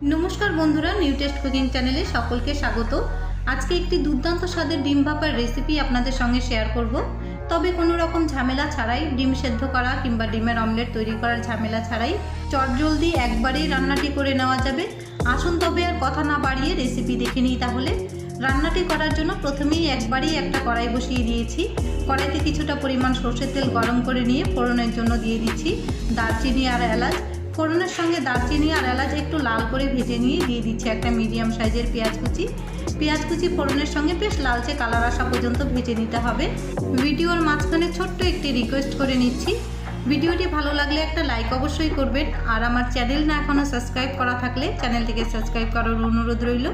নমস্কার বন্ধুরা new test cooking চ্যানেলে সকলকে স্বাগত। আজকে একটি দুর্দান্ত স্বাদের ডিম ভাপার রেসিপি আপনাদের সঙ্গে শেয়ার করব। তবে কোনো রকম ঝামেলা ছাড়াই ডিম সেদ্ধ করা কিংবা ডিমের অমলেট তৈরি করার ঝামেলা ছাড়াই চটজলদি একবারেই রান্নাটি করে নেওয়া যাবে। আসুন তবে আর কথা না বাড়িয়ে রেসিপি দেখে নিই তাহলে। রান্নাটি করার জন্য প্রথমেই একবারেই একটা কড়াই বসিয়ে দিয়েছি। কড়াইতে কিছুটা পরিমাণ সর্ষের তেল গরম করে নিয়ে ফোড়নের জন্য দিয়ে দিচ্ছি। দারচিনি আর এলাচ। ফোড়নের সঙ্গে দারচিনি আর এলাচ একটু লাল করে ভেজে নিয়ে দিয়ে দিচ্ছি একটা মিডিয়াম সাইজের পেঁয়াজ কুচি। পেঁয়াজ কুচি ফোড়নের সঙ্গে বেশ লালচে কালার আসা পর্যন্ত ভেজে নিতে হবে। ভিডিওর মাঝখানে ছোট্ট একটি রিকোয়েস্ট করে নিচ্ছি। ভিডিওটি ভালো লাগলে একটা লাইক অবশ্যই করবেন। আর আমার চ্যানেল না এখনও সাবস্ক্রাইব করা থাকলে চ্যানেলটিকে সাবস্ক্রাইব করার অনুরোধ রইল।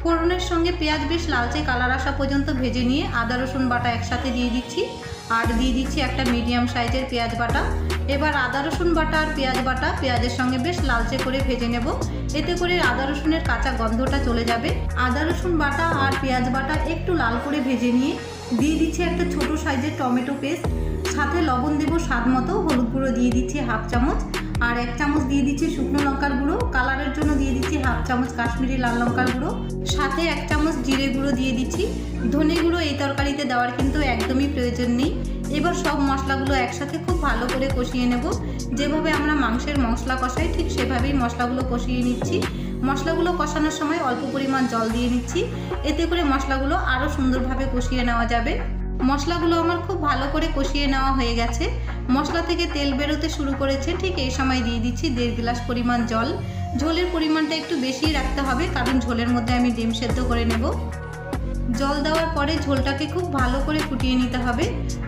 ফোড়নের সঙ্গে পেঁয়াজ বেশ লালচে কালার আসা পর্যন্ত ভেজে নিয়ে আদা রসুন বাটা একসাথে দিয়ে দিচ্ছি। আর দিয়ে দিচ্ছি একটা মিডিয়াম সাইজের পেঁয়াজ বাটা। এবার আদা, রসুন বাটা আর পেঁয়াজ বাটা পেঁয়াজের সঙ্গে বেশ লালচে করে ভেজে নেব। এতে করে আদা, রসুনের কাঁচা গন্ধটা চলে যাবে। আদা, রসুন বাটা আর পেঁয়াজ বাটা একটু লাল করে ভেজে নিয়ে দিয়ে দিচ্ছি একটা ছোট সাইজের টমেটো পেস্ট। সাথে লবণ দেব স্বাদ মতো। হলুদ গুঁড়ো দিয়ে দিচ্ছি হাফ চামচ। আর এক চামচ দিয়ে দিচ্ছি শুকনো লঙ্কার গুঁড়ো, কালারের জন্য দিয়ে দিচ্ছি হাফ চামচ কাশ্মীরি লাল লঙ্কার গুঁড়ো, সাথে এক চামচ জিরে গুঁড়ো দিয়ে দিচ্ছি। ধনে গুঁড়ো এই তরকারিতে দেওয়ার কিন্তু একদমই প্রয়োজন নেই। এবার সব মশলাগুলো একসাথে খুব ভালো করে কষিয়ে নেব। যেভাবে আমরা মাংসের মশলা কষাই, ঠিক সেভাবেই মশলাগুলো কষিয়ে নিচ্ছি। মশলাগুলো কষানোর সময় অল্প পরিমাণ জল দিয়ে নিচ্ছি। এতে করে মশলাগুলো আরও সুন্দরভাবে কষিয়ে নেওয়া যাবে। মশলাগুলো আমার খুব ভালো করে কষিয়ে নেওয়া হয়ে গেছে। মশলা থেকে তেল বেরোতে শুরু করেছে, ঠিক এই সময় দিয়ে দিচ্ছি দেড় গ্লাস পরিমাণ জল। ঝোলের পরিমাণটা একটু বেশিই রাখতে হবে, কারণ ঝোলের মধ্যে আমি ডিম সেদ্ধ করে নেব। জল দেওয়ার পরে ঝোলটাকে খুব ভালো করে ফুটিয়ে নিতে হবে।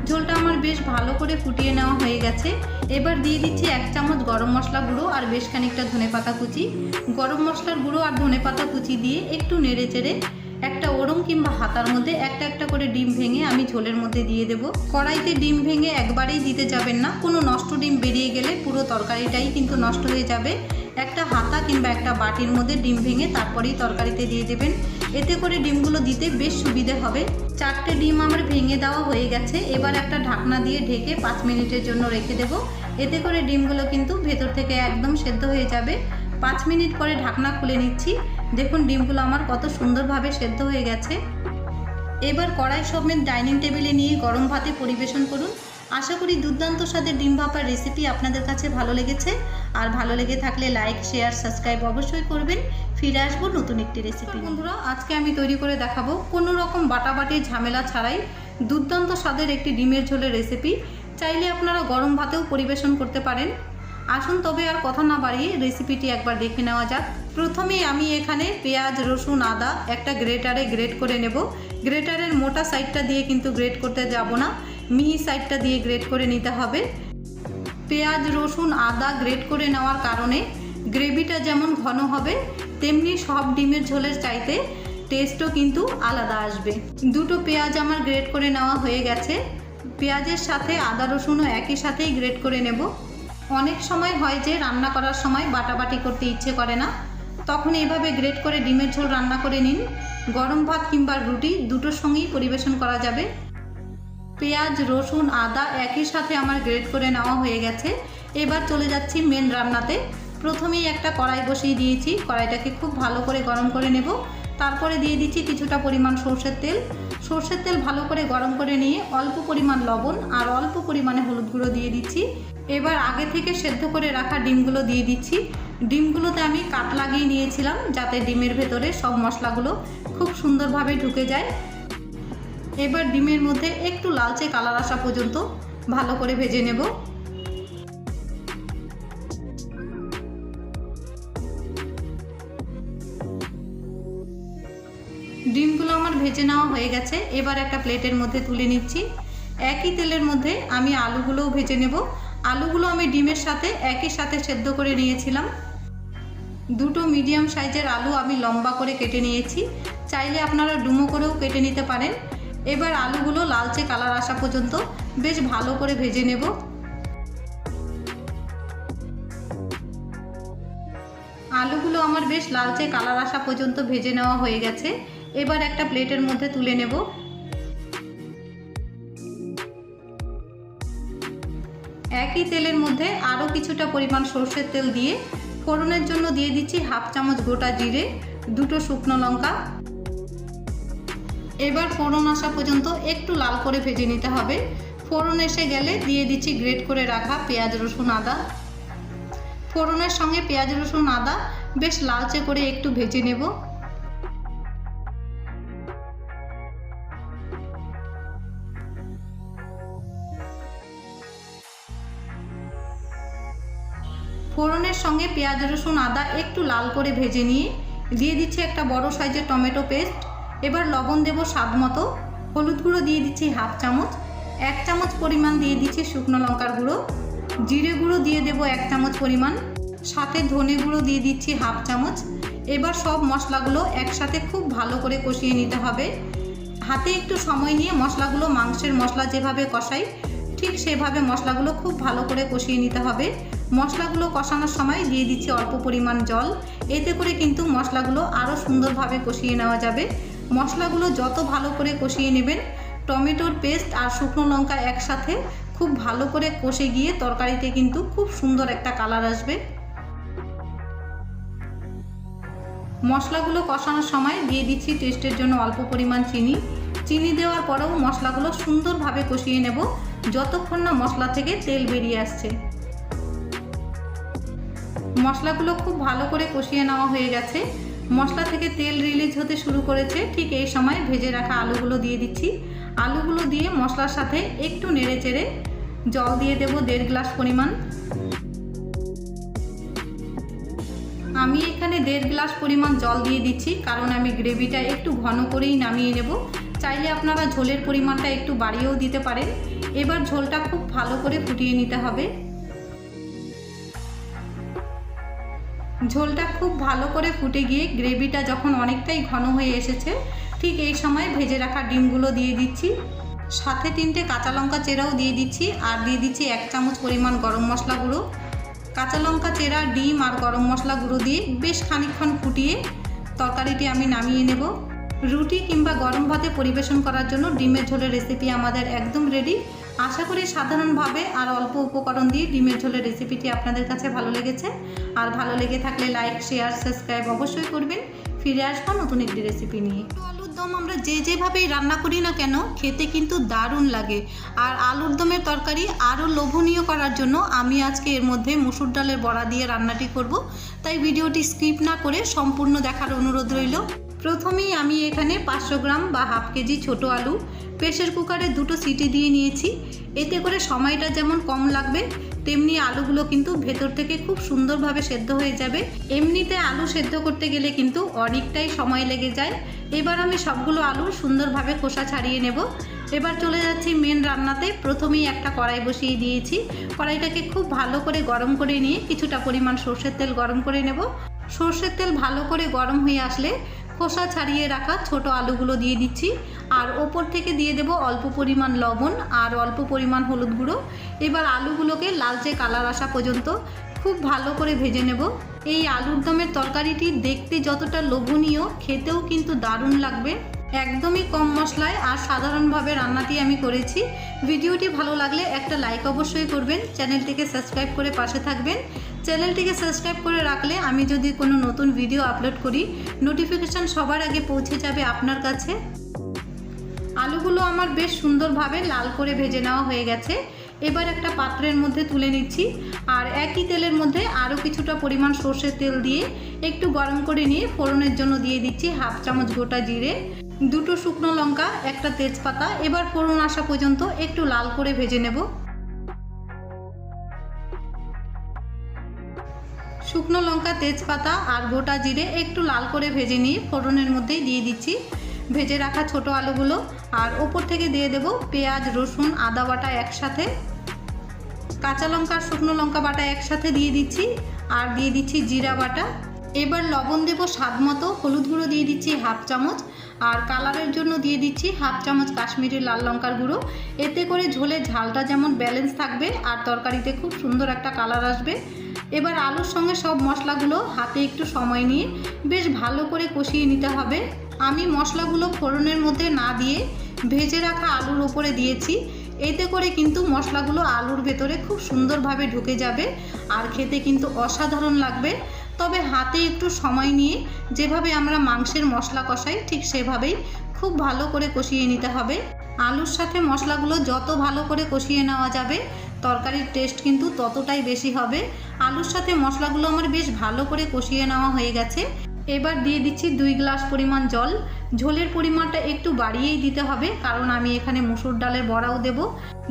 ঝোলটা আমার বেশ ভালো করে ফুটিয়ে নেওয়া হয়ে গেছে। এবার দিয়ে দিচ্ছি এক চামচ গরম মশলা গুঁড়ো আর বেশ খানিকটা ধনে পাতা কুচি। গরম মশলার গুঁড়ো আর ধনে পাতা কুচি দিয়ে একটু নেড়ে চেড়ে একটা ওরম কিংবা হাতার মধ্যে একটা একটা করে ডিম ভেঙে আমি ঝোলের মধ্যে দিয়ে দেবো। কড়াইতে ডিম ভেঙে একবারেই দিতে যাবেন না। কোনো নষ্ট ডিম বেরিয়ে গেলে পুরো তরকারিটাই কিন্তু নষ্ট হয়ে যাবে। একটা হাতা কিংবা একটা বাটির মধ্যে ডিম ভেঙে তারপরেই তরকারিতে দিয়ে দেবেন। এতে করে ডিমগুলো দিতে বেশ সুবিধে হবে। চারটে ডিম আমার ভেঙে দেওয়া হয়ে গেছে। এবার একটা ঢাকনা দিয়ে ঢেকে পাঁচ মিনিটের জন্য রেখে দেবো। এতে করে ডিমগুলো কিন্তু ভেতর থেকে একদম সেদ্ধ হয়ে যাবে। পাঁচ মিনিট পরে ঢাকনা খুলে নিচ্ছি। দেখুন ডিমগুলো আমার কত সুন্দরভাবে সেদ্ধ হয়ে গেছে। এবার কড়াই সমেত ডাইনিং টেবিলে নিয়ে গরম ভাতে পরিবেশন করুন। আশা করি দুর্দান্ত স্বাদের ডিম ভাপার রেসিপি আপনাদের কাছে ভালো লেগেছে। আর ভালো লেগে থাকলে লাইক, শেয়ার, সাবস্ক্রাইব অবশ্যই করবেন। ফিরে আসব নতুন একটি রেসিপি বন্ধুরা, আজকে আমি তৈরি করে দেখাবো কোনো রকম বাটাবাটি ঝামেলা ছাড়াই দুর্দান্ত স্বাদের একটি ডিমের ঝোলের রেসিপি। চাইলে আপনারা গরম ভাতেও পরিবেশন করতে পারেন। আসুন তবে আর কথা না বাড়িয়ে রেসিপিটি একবার দেখে নেওয়া যাক। প্রথমেই আমি এখানে পেঁয়াজ, রসুন, আদা একটা গ্রেটারে গ্রেট করে নেব। গ্রেটারের মোটা সাইডটা দিয়ে কিন্তু গ্রেট করতে যাব না। মিহি সাইডটা দিয়ে গ্রেট করে নিতে হবে। পেঁয়াজ, রসুন, আদা গ্রেট করে নেওয়ার কারণে গ্রেভিটা যেমন ঘন হবে, তেমনি সব ডিমের ঝোলের চাইতে টেস্টও কিন্তু আলাদা আসবে। দুটো পেঁয়াজ আমার গ্রেট করে নেওয়া হয়ে গেছে। পেঁয়াজের সাথে আদা, রসুনও একই সাথেই গ্রেট করে নেব। অনেক সময় হয় যে রান্না করার সময় বাটাবাটি করতে ইচ্ছে করে না। তখন এইভাবে গ্রেট করে ডিমের ঝোল রান্না করে নিন। গরম ভাত কিংবা রুটি দুটোর সঙ্গেই পরিবেশন করা যাবে। পেঁয়াজ, রসুন, আদা একই সাথে আমার গ্রেট করে নেওয়া হয়ে গেছে। এবার চলে যাচ্ছি মেন রান্নাতে। প্রথমেই একটা কড়াই বসিয়ে দিয়েছি। কড়াইটাকে খুব ভালো করে গরম করে নেব। তারপরে দিয়ে দিচ্ছি কিছুটা পরিমাণ সর্ষের তেল। সর্ষের তেল ভালো করে গরম করে নিয়ে অল্প পরিমাণ লবণ আর অল্প পরিমাণে হলুদ গুঁড়ো দিয়ে দিচ্ছি। এবার আগে থেকে সেদ্ধ করে রাখা ডিমগুলো দিয়ে দিচ্ছি। ডিমগুলোতে আমি কাট লাগিয়ে নিয়েছিলাম যাতে ডিমের ভেতরে সব মশলাগুলো খুব সুন্দরভাবে ঢুকে যায়। এবার ডিমের মধ্যে একটু লালচে কালার আসা পর্যন্ত ভালো করে ভেজে নেব। ভেজে নেওয়া হয়ে গেছে। এবার একটা প্লেটের মধ্যে তুলে নিচ্ছি। একই তেলের মধ্যে আমি আলুগুলোও ভেজে নেব। আলুগুলো আমি ডিমের সাথে একই সাথে সেদ্ধ করে নিয়েছিলাম। দুটো মিডিয়াম সাইজের আলু আমি লম্বা করে কেটে নিয়েছি। চাইলে আপনারা ডুমো করেও কেটে নিতে পারেন। এবার আলুগুলো লালচে কালার আসা পর্যন্ত বেশ ভালো করে ভেজে নেব। আলুগুলো আমার বেশ লালচে কালার আসা পর্যন্ত ভেজে নেওয়া হয়ে গেছে। এবার একটা প্লেটের মধ্যে তুলে নেব। একই তেলের মধ্যে আরও কিছুটা পরিমাণ সর্ষের তেল দিয়ে ফোড়নের জন্য দিয়ে দিচ্ছি হাফ চামচ গোটা জিরে, দুটো শুকনো লঙ্কা। এবার ফোড়ন আসা পর্যন্ত একটু লাল করে ভেজে নিতে হবে। ফোড়ন এসে গেলে দিয়ে দিচ্ছি গ্রেট করে রাখা পেঁয়াজ, রসুন, আদা। ফোড়নের সঙ্গে পেঁয়াজ, রসুন, আদা বেশ লালচে করে একটু ভেজে নেব। ফোড়নের সঙ্গে পেঁয়াজ, রসুন, আদা একটু লাল করে ভেজে নিয়ে দিয়ে দিচ্ছি একটা বড় সাইজের টমেটো পেস্ট। এবার লবণ দেব স্বাদ মতো। হলুদ গুঁড়ো দিয়ে দিচ্ছি হাফ চামচ। এক চামচ পরিমাণ দিয়ে দিচ্ছি শুকনো লঙ্কার গুঁড়ো। জিরে গুঁড়ো দিয়ে দেব এক চামচ পরিমাণ। সাথে ধনে গুঁড়ো দিয়ে দিচ্ছি হাফ চামচ। এবার সব মশলাগুলো একসাথে খুব ভালো করে কষিয়ে নিতে হবে। হাতে একটু সময় নিয়ে মশলাগুলো মাংসের মশলা যেভাবে কষাই, ঠিক সেভাবে মশলাগুলো খুব ভালো করে কষিয়ে নিতে হবে। মশলাগুলো কষানোর সময় দিয়ে দিচ্ছি অল্প পরিমাণ জল। এতে করে কিন্তু মশলাগুলো আরও সুন্দরভাবে কষিয়ে নেওয়া যাবে। মশলাগুলো যত ভালো করে কষিয়ে নেবেন, টমেটোর পেস্ট আর শুকনো লঙ্কা একসাথে খুব ভালো করে কষে গিয়ে তরকারিতে কিন্তু খুব সুন্দর একটা কালার আসবে। মশলাগুলো কষানোর সময় দিয়ে দিচ্ছি টেস্টের জন্য অল্প পরিমাণ চিনি। চিনি দেওয়ার পরেও মশলাগুলো সুন্দরভাবে কষিয়ে নেব, যতক্ষণ না মশলা থেকে তেল বেরিয়ে আসছে। মশলাগুলো খুব ভালো করে কষিয়ে নেওয়া হয়ে গেছে। মশলা থেকে তেল রিলিজ হতে শুরু করেছে। ঠিক এই সময় ভেজে রাখা আলুগুলো দিয়ে দিচ্ছি। আলুগুলো দিয়ে মশলার সাথে একটু নেড়ে চেড়ে জল দিয়ে দেব দেড় গ্লাস পরিমাণ। আমি এখানে দেড় গ্লাস পরিমাণ জল দিয়ে দিচ্ছি, কারণ আমি গ্রেভিটা একটু ঘন করেই নামিয়ে নেব। চাইলে আপনারা ঝোলের পরিমাণটা একটু বাড়িয়েও দিতে পারেন। এবার ঝোলটা খুব ভালো করে ফুটিয়ে নিতে হবে। ঝোলটা খুব ভালো করে ফুটে গিয়ে গ্রেভিটা যখন অনেকটাই ঘন হয়ে এসেছে, ঠিক এই সময় ভেজে রাখা ডিমগুলো দিয়ে দিচ্ছি। সাথে তিনটে কাঁচা লঙ্কা চেরাও দিয়ে দিচ্ছি আর দিয়ে দিচ্ছি এক চামচ পরিমাণ গরম মশলা গুঁড়ো। কাঁচা লঙ্কা, চেরা, ডিম আর গরম মশলা গুঁড়ো দিয়ে বেশ খানিকক্ষণ ফুটিয়ে তরকারিটি আমি নামিয়ে নেব। রুটি কিংবা গরম ভাতে পরিবেশন করার জন্য ডিমের ঝোলের রেসিপি আমাদের একদম রেডি আশা করি সাধারণভাবে আর অল্প উপকরণ দিয়ে ডিমের ঝোলের রেসিপিটি আপনাদের কাছে ভালো লেগেছে। আর ভালো লেগে থাকলে লাইক, শেয়ার, সাবস্ক্রাইব অবশ্যই করবেন। ফিরে আসব নতুন একটি রেসিপি নিয়ে। আলুর দম আমরা যে যেভাবেই রান্না করি না কেন, খেতে কিন্তু দারুণ লাগে। আর আলুর দমের তরকারি আরও লোভনীয় করার জন্য আমি আজকে এর মধ্যে মুসুর ডালের বড়া দিয়ে রান্নাটি করব। তাই ভিডিওটি স্কিপ না করে সম্পূর্ণ দেখার অনুরোধ রইল। প্রথমেই আমি এখানে পাঁচশো গ্রাম বা হাফ কেজি ছোট আলু প্রেশার কুকারে দুটো সিটি দিয়ে নিয়েছি। এতে করে সময়টা যেমন কম লাগবে, তেমনি আলুগুলো কিন্তু ভেতর থেকে খুব সুন্দরভাবে সেদ্ধ হয়ে যাবে। এমনিতে আলু সেদ্ধ করতে গেলে কিন্তু অনেকটাই সময় লেগে যায়। এবার আমি সবগুলো আলু সুন্দরভাবে খোসা ছাড়িয়ে নেব। এবার চলে যাচ্ছি মেন রান্নাতে। প্রথমেই একটা কড়াই বসিয়ে দিয়েছি। কড়াইটাকে খুব ভালো করে গরম করে নিয়ে কিছুটা পরিমাণ সর্ষের তেল গরম করে নেব। সর্ষের তেল ভালো করে গরম হয়ে আসলে খোসা ছাড়িয়ে রাখা ছোট আলুগুলো দিয়ে দিচ্ছি। আর ওপর থেকে দিয়ে দেব অল্প পরিমাণ লবণ আর অল্প পরিমাণ হলুদ গুঁড়ো। এবার আলুগুলোকে লালচে কালার আসা পর্যন্ত খুব ভালো করে ভেজে নেব। এই আলুর দমের তরকারিটি দেখতে যতটা লোভনীয়, খেতেও কিন্তু দারুণ লাগবে। একদমই কম মশলায় আর সাধারণভাবে রান্নাটি আমি করেছি। ভিডিওটি ভালো লাগলে একটা লাইক অবশ্যই করবেন, চ্যানেলটিকে সাবস্ক্রাইব করে পাশে থাকবেন। চ্যানেলটিকে সাবস্ক্রাইব করে রাখলে আমি যদি কোনো নতুন ভিডিও আপলোড করি নোটিফিকেশান সবার আগে পৌঁছে যাবে আপনার কাছে। আলুগুলো আমার বেশ সুন্দরভাবে লাল করে ভেজে নেওয়া হয়ে গেছে। এবার একটা পাত্রের মধ্যে তুলে নিচ্ছি। আর একই তেলের মধ্যে আরও কিছুটা পরিমাণ সর্ষের তেল দিয়ে একটু গরম করে নিয়ে ফোড়নের জন্য দিয়ে দিচ্ছি হাফ চামচ গোটা জিরে। দুটো শুকনো লঙ্কা, একটা তেজপাতা, এবার ফোড়ন আসা পর্যন্ত একটু লাল করে ভেজে নেব। শুকনো লঙ্কা, তেজপাতা আর গোটা জিরে একটু লাল করে ভেজে নিয়ে ফোড়নের মধ্যেই দিয়ে দিচ্ছি। ভেজে রাখা ছোট আলুগুলো আর ওপর থেকে দিয়ে দেব পেঁয়াজ, রসুন, আদা বাটা একসাথে। কাঁচা লঙ্কা আর শুকনো লঙ্কা বাটা একসাথে দিয়ে দিচ্ছি আর দিয়ে দিচ্ছি জিরা বাটা। এবার লবণ দেব স্বাদ মতো, হলুদ গুঁড়ো দিয়ে দিচ্ছি হাফ চামচ। আর কালারের জন্য দিয়ে দিচ্ছি হাফ চামচ কাশ্মীরি লাল লঙ্কার গুঁড়ো। এতে করে ঝোলে ঝালটা যেমন ব্যালেন্স থাকবে আর তরকারিতে খুব সুন্দর একটা কালার আসবে। এবার আলুর সঙ্গে সব মশলাগুলো হাতে একটু সময় নিয়ে বেশ ভালো করে কষিয়ে নিতে হবে। আমি মশলাগুলো ফোড়নের মধ্যে না দিয়ে ভেজে রাখা আলুর ওপরে দিয়েছি। এতে করে কিন্তু মশলাগুলো আলুর ভেতরে খুব সুন্দরভাবে ঢুকে যাবে আর খেতে কিন্তু অসাধারণ লাগবে। তবে হাতে একটু সময় নিয়ে যেভাবে আমরা মাংসের মশলা কষাই, ঠিক সেভাবেই খুব ভালো করে কষিয়ে নিতে হবে। আলুর সাথে মশলাগুলো যত ভালো করে কষিয়ে নেওয়া যাবে, তরকারির টেস্ট কিন্তু ততটাই বেশি হবে। আলুর সাথে মশলাগুলো আমার বেশ ভালো করে কষিয়ে নেওয়া হয়ে গেছে। এবার দিয়ে দিচ্ছি দুই গ্লাস পরিমাণ জল। ঝোলের পরিমাণটা একটু বাড়িয়েই দিতে হবে, কারণ আমি এখানে মুসুর ডালের বড়াও দেব।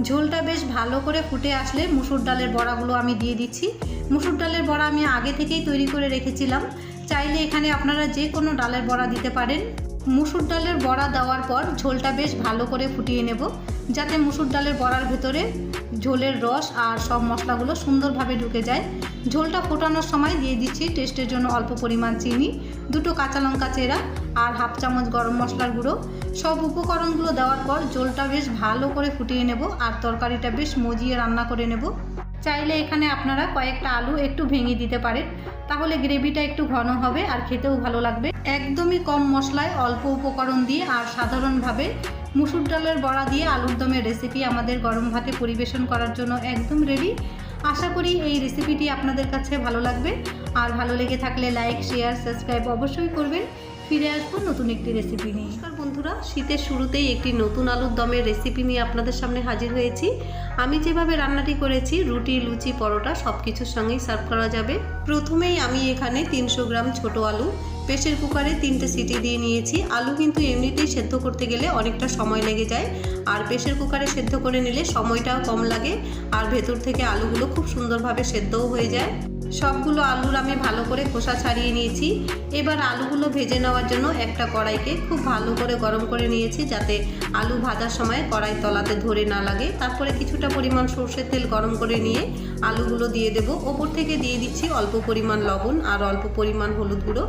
ঝোলটা বেশ ভালো করে ফুটে আসলে মুসুর ডালের বড়াগুলো আমি দিয়ে দিচ্ছি। মুসুর ডালের বড়া আমি আগে থেকেই তৈরি করে রেখেছিলাম। চাইলে এখানে আপনারা যে কোনো ডালের বড়া দিতে পারেন। মুসুর ডালের বড়া দেওয়ার পর ঝোলটা বেশ ভালো করে ফুটিয়ে নেব, যাতে মুসুর ডালের বড়ার ভেতরে ঝোলের রস আর সব মশলাগুলো সুন্দরভাবে ঢুকে যায়। ঝোলটা ফোটানোর সময় দিয়ে দিচ্ছি টেস্টের জন্য অল্প পরিমাণ চিনি, দুটো কাঁচা লঙ্কা চেরা আর হাফ চামচ গরম মশলার গুঁড়ো। সব উপকরণগুলো দেওয়ার পর ঝোলটা বেশ ভালো করে ফুটিয়ে নেব আর তরকারিটা বেশ মজিয়ে রান্না করে নেব। চাইলে এখানে আপনারা কয়েকটা আলু একটু ভেঙে দিতে পারেন, তাহলে গ্রেভিটা একটু ঘন হবে আর খেতেও ভালো লাগবে। একদমই কম মশলায় অল্প উপকরণ দিয়ে আর সাধারণভাবে মুসুর ডালের বড়া দিয়ে আলুর দমের রেসিপি আমাদের গরম ভাতে পরিবেশন করার জন্য একদম রেডি আশা করি এই রেসিপিটি আপনাদের কাছে ভালো লাগবে। আর ভালো লেগে থাকলে লাইক শেয়ার সাবস্ক্রাইব অবশ্যই করবেন। ফিরে আসব নতুন একটি রেসিপি নিয়ে। নমস্কার বন্ধুরা, শীতের শুরুতেই একটি নতুন আলুর দমের রেসিপি নিয়ে আপনাদের সামনে হাজির হয়েছি। আমি যেভাবে রান্নাটি করেছি, রুটি, লুচি, পরোটা সব কিছুর সঙ্গেই সার্ভ করা যাবে। প্রথমেই আমি এখানে তিনশো গ্রাম ছোট আলু প্রেশার কুকারে তিনটে সিটি দিয়ে নিয়েছি। আলু কিন্তু এমনিতেই সেদ্ধ করতে গেলে অনেকটা সময় লেগে যায়। আর প্রেশার কুকারে সেদ্ধ করে নিলে সময়টাও কম লাগে। আর ভেতর থেকে আলুগুলো খুব সুন্দরভাবে সেদ্ধও হয়ে যায়। সবগুলো আলুর আমি ভালো করে খোসা ছাড়িয়ে নিয়েছি। এবার আলুগুলো ভেজে নেওয়ার জন্য একটা কড়াইকে খুব ভালো করে গরম করে নিয়েছি যাতে আলু ভাজার সময় কড়াই তলাতে ধরে না লাগে। তারপরে কিছুটা পরিমাণ সর্ষের তেল গরম করে নিয়ে আলুগুলো দিয়ে দেব। ওপর থেকে দিয়ে দিচ্ছি অল্প পরিমাণ লবণ আর অল্প পরিমাণ হলুদ গুঁড়ো।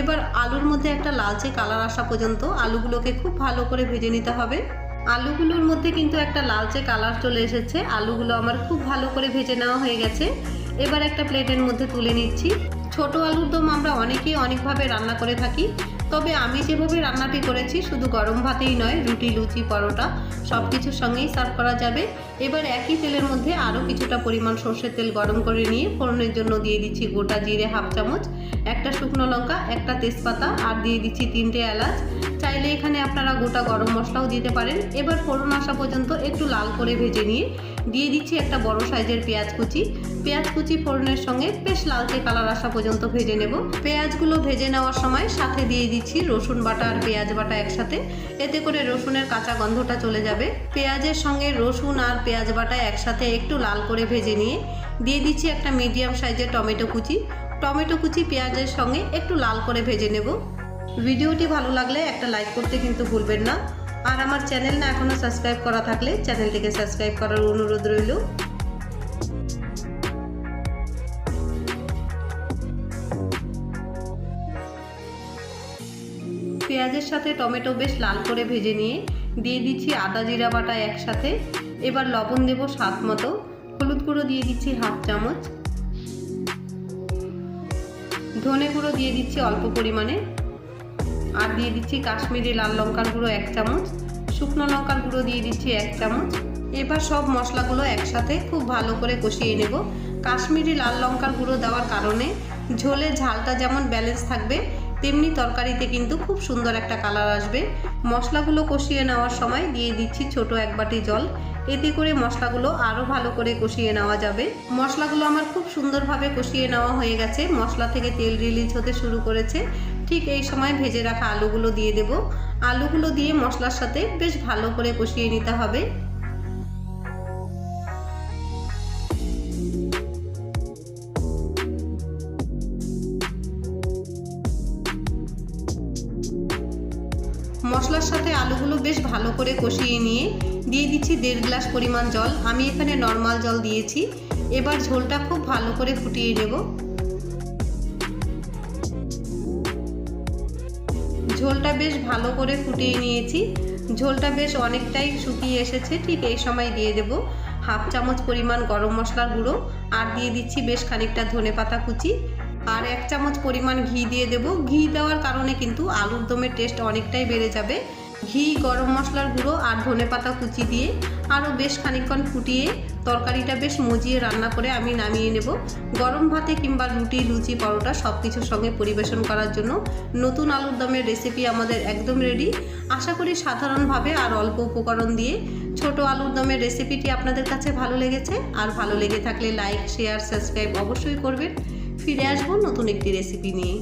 এবার আলুর মধ্যে একটা লালচে কালার আসা পর্যন্ত আলুগুলোকে খুব ভালো করে ভেজে নিতে হবে। আলুগুলোর মধ্যে কিন্তু একটা লালচে কালার চলে এসেছে। আলুগুলো আমার খুব ভালো করে ভেজে নেওয়া হয়ে গেছে। এবার একটা প্লেটের মধ্যে তুলে নিচ্ছি। ছোট আলুর দম আমরা অনেকেই অনেকভাবে রান্না করে থাকি, তবে আমি যেভাবে রান্নাটি করেছি শুধু গরম ভাতেই নয়, রুটি, লুচি, পরোটা সব কিছুর সঙ্গেই সার্ভ করা যাবে। এবার একই তেলের মধ্যে আরও কিছুটা পরিমাণ সর্ষের তেল গরম করে নিয়ে ফোড়নের জন্য দিয়ে দিচ্ছি গোটা জিরে হাফ চামচ, একটা শুকনো লঙ্কা, একটা তেজপাতা আর দিয়ে দিচ্ছি তিনটে এলাচ। চাইলে এখানে আপনারা গোটা গরম মশলাও দিতে পারেন। এবার ফোড়ন আসা পর্যন্ত একটু লাল করে ভেজে নিয়ে দিয়ে দিচ্ছি একটা বড় সাইজের পেঁয়াজ কুচি। পেঁয়াজ কুচি ফোড়নের সঙ্গে বেশ লালচে কালার আসা পর্যন্ত ভেজে নেব। পেঁয়াজগুলো ভেজে নেওয়ার সময় সাথে দিয়ে দিচ্ছি রসুন বাটা আর পেঁয়াজ বাটা একসাথে। এতে করে রসুনের কাঁচা গন্ধটা চলে যাবে। পেঁয়াজের সঙ্গে রসুন আর পেঁয়াজ বাটা একসাথে একটু লাল করে ভেজে নিয়ে দিয়ে দিচ্ছি একটা মিডিয়াম সাইজের টমেটো কুচি। টমেটো কুচি পেঁয়াজের সঙ্গে একটু লাল করে ভেজে নেব। ভিডিওটি ভালো লাগলে একটা লাইক করতে কিন্তু ভুলবেন না। আর আমার চ্যানেল না এখনও সাবস্ক্রাইব করা থাকলে চ্যানেলটিকে সাবস্ক্রাইব করার অনুরোধ রইল। পেঁয়াজের সাথে টমেটো বেশ লাল করে ভেজে নিয়ে দিয়ে দিচ্ছি আদা জিরা বাটা একসাথে। এবার লবণ দেব স্বাদ মতো। হলুদ গুঁড়ো দিয়ে দিচ্ছি হাফ চামচ। ধনে গুঁড়ো দিয়ে দিচ্ছি অল্প পরিমাণে। আর দিয়ে দিচ্ছি কাশ্মীরি লাল লঙ্কার গুঁড়ো এক চামচ, শুকনো লঙ্কার গুঁড়ো দিয়ে দিচ্ছি এক চামচ। এবার সব মশলাগুলো একসাথে খুব ভালো করে কষিয়ে নেব। কাশ্মীরি লাল লঙ্কার গুঁড়ো দেওয়ার কারণে ঝোলের ঝালটা যেমন ব্যালেন্স থাকবে, তেমনি তরকারিতে কিন্তু খুব সুন্দর একটা কালার আসবে। মশলাগুলো কষিয়ে নেওয়ার সময় দিয়ে দিচ্ছি ছোট এক বাটি জল। এতে করে মশলাগুলো আরও ভালো করে কষিয়ে নেওয়া যাবে। মশলাগুলো আমার খুব সুন্দরভাবে কষিয়ে নেওয়া হয়ে গেছে। মশলা থেকে তেল রিলিজ হতে শুরু করেছে। ঠিক এই সময় ভেজে রাখা আলুগুলো দিয়ে দেব। আলুগুলো দিয়ে মশলার সাথে বেশ ভালো করে কষিয়ে নিতে হবে। মশলার সাথে আলুগুলো বেশ ভালো করে কষিয়ে নিয়ে দিয়ে দিচ্ছি দেড় গ্লাস পরিমাণ জল। আমি এখানে নর্মাল জল দিয়েছি। এবার ঝোলটা খুব ভালো করে ফুটিয়ে নেব। ঝোলটা বেশ ভালো করে ফুটিয়ে নিয়েছি। ঝোলটা বেশ অনেকটাই শুকিয়ে এসেছে, ঠিক এই সময় দিয়ে দেব হাফ চামচ পরিমাণ গরম মশলার গুঁড়ো আর দিয়ে দিচ্ছি বেশ খানিকটা ধনে পাতা কুচি। আর এক চামচ পরিমাণ ঘি দিয়ে দেব। ঘি দেওয়ার কারণে কিন্তু আলুর দমের টেস্ট অনেকটাই বেড়ে যাবে। ঘি, গরম মশলার গুঁড়ো আর ধনে পাতা কুচি দিয়ে আরও বেশ খানিকক্ষণ ফুটিয়ে তরকারিটা বেশ মজিয়ে রান্না করে আমি নামিয়ে নেব। গরম ভাতে কিংবা রুটি, লুচি, পরোটা সব কিছুর সঙ্গে পরিবেশন করার জন্য নতুন আলুর দমের রেসিপি আমাদের একদম রেডি আশা করি সাধারণভাবে আর অল্প উপকরণ দিয়ে ছোট আলুর দমের রেসিপিটি আপনাদের কাছে ভালো লেগেছে। আর ভালো লেগে থাকলে লাইক শেয়ার সাবস্ক্রাইব অবশ্যই করবেন। ফিরে আসব নতুন একটি রেসিপি নিয়ে।